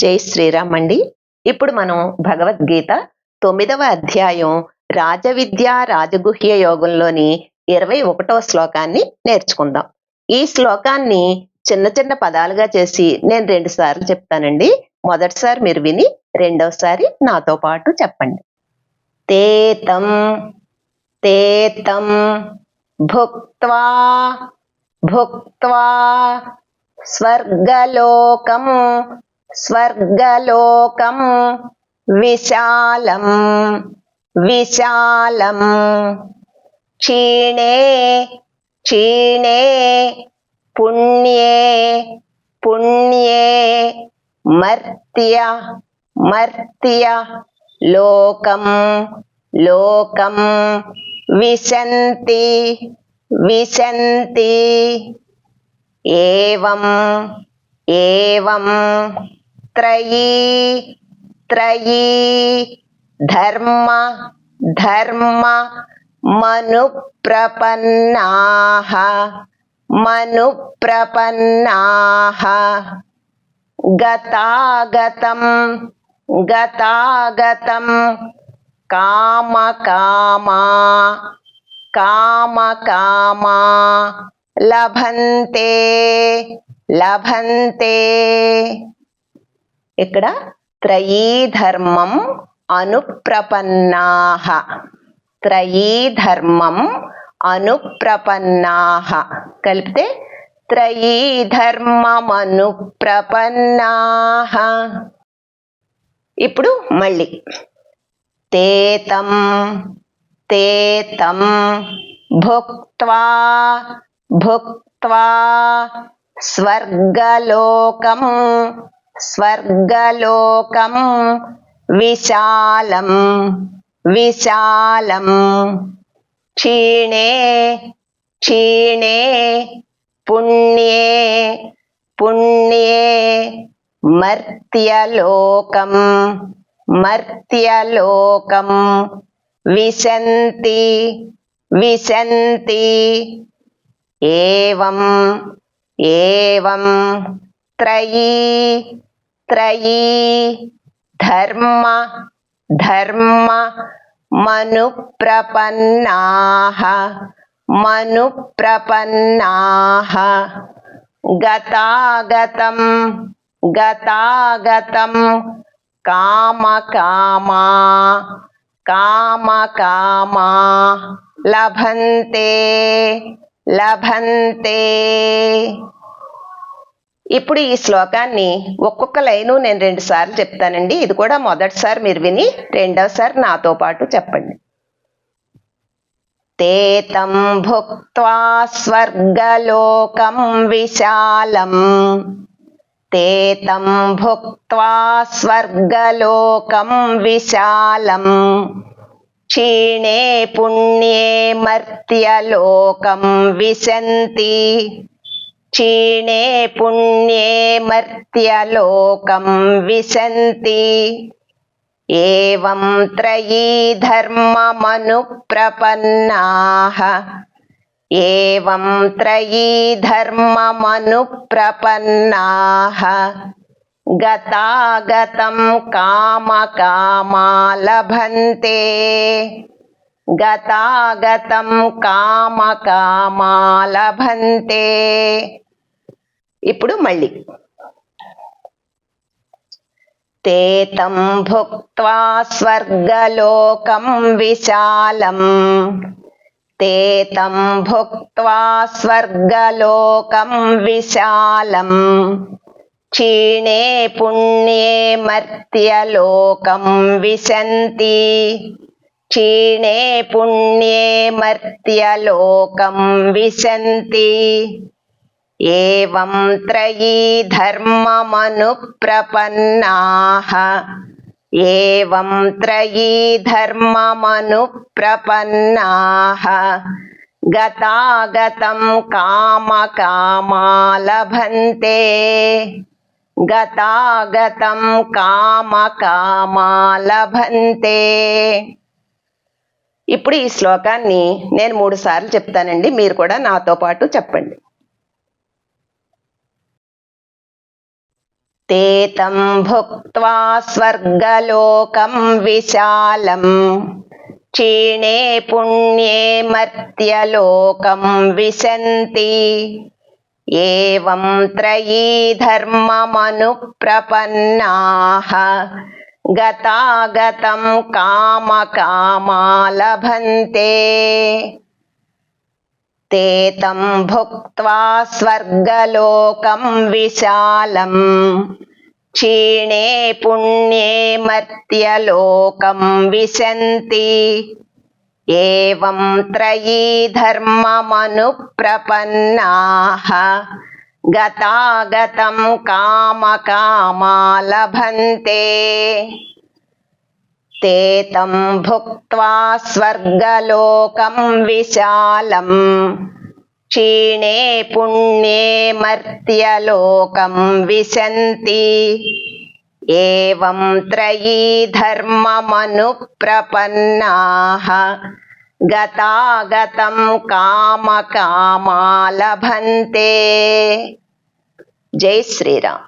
జై శ్రీరామ్ అండి. ఇప్పుడు మనం భగవద్గీత తొమ్మిదవ అధ్యాయం రాజవిద్య రాజగుహ్య యోగంలోని ఇరవై ఒకటవ శ్లోకాన్ని నేర్చుకుందాం. ఈ శ్లోకాన్ని చిన్న చిన్న పదాలుగా చేసి నేను రెండు సార్లు చెప్తానండి. మొదటిసారి మీరు విని రెండవసారి నాతో పాటు చెప్పండి. తేతం తేతం భుక్వా భుక్వా స్వర్గలోకం స్వర్గలోకం విశాలం విశాలం. క్షీణే క్షీణే పుణ్యే పుణ్యే. మర్త్య మర్త్య. లోకం లోకం. విశంతి విశంతి. ఏవం ఏవం. त्रयी त्रयी धर्म धर्म मनुप्रपन्नाः मनुप्रपन्नाः। काम काम कामकामा कामकामा लभन्ते लभन्ते। ఇక్కడ త్రయీధర్మం అనుప్రపన్నా. అనుప్రపన్నాహ అనుప్రపన్నా. అనుప్రపన్నాహ కలిపితే త్రయీ ఇప్పుడు మళ్ళీ. తేతం తేతం భుక్వా భుక్వా స్వర్గలోకం స్వర్గలోకం విశాలం విశాలం. క్షీణే క్షీణే పుణ్యే పుణ్యే. మర్త్యలోకం మర్త్యలోకం. విశంతి విశంతి. ఏవం ఏవం. త్రయీ त्रयी धर्म धर्म मनुप्रपन्ना मनुप्रपन्ना। गतागतम गतागतम काम गतागतं कामकामा कामकामा। लभन्ते लभन्ते। ఇప్పుడు ఈ శ్లోకాన్ని ఒక్కొక్క లైను నేను రెండు సార్లు చెప్తానండి. ఇది కూడా మొదటిసారి మీరు విని రెండవసారి నాతో పాటు చెప్పండి. తేతం భుక్త్వా స్వర్గలోకం విశాలం. తేతం భుక్త్వా స్వర్గలోకం విశాలం. క్షీణే పుణ్యే మర్త్యలోకం విశంతి. క్షీణే పుణ్యే మర్త్యలోకం విశంతి. ఏవం త్రయీ ధర్మమనుప్రపన్నాః. ఏవం త్రయీ ధర్మమనుప్రపన్నాః. గతాగతం కామకామా లభంతే గతాగతం కామకామా లభంతే ఇప్పుడు మళ్ళీ. తేతం భుక్త్వా స్వర్గలోకం విశాలం. తేతం భుక్త్వా స్వర్గలోకం విశాలం. క్షీణే పుణ్యే మర్త్యలోకం విశంతి. క్షీణే పుణ్యే మర్త్యలోకం విశంతి. ఏవం త్రయీ ధర్మమనుప్రపన్నాః. ఏవం త్రయీ ధర్మమనుప్రపన్నాః. గతాగతం కామ కామాలభంతే గతాగతం కామ కామాలభంతే ఇప్పుడు ఈ శ్లోకాన్ని నేను మూడు సార్లు చెప్తానండి. మీరు కూడా నాతో పాటు చెప్పండి. ते तं भुक्त्वा स्वर्गलोकं विशालम् क्षीणे पुण्ये मर्त्यलोकं विशन्ति एवं त्रयी धर्ममनुप्रपन्नाः गतागतं कामकामा लभन्ते ते तं भुक्त्वा स्वर्गलोकं विशालम् क्षीणे पुण्ये मर्त्यलोकं विशन्ति एवं त्रयी धर्ममनुप्रपन्नाः गतागतं कामकामा लभन्ते ते तं भुक्त्वा स्वर्गलोकं विशालम् क्षीणे पुण्ये मर्त्यलोकं विशन्ति एवं त्रयी धर्ममनुप्रपन्नाः गतागतं कामकामा लभन्ते जय श्रीराम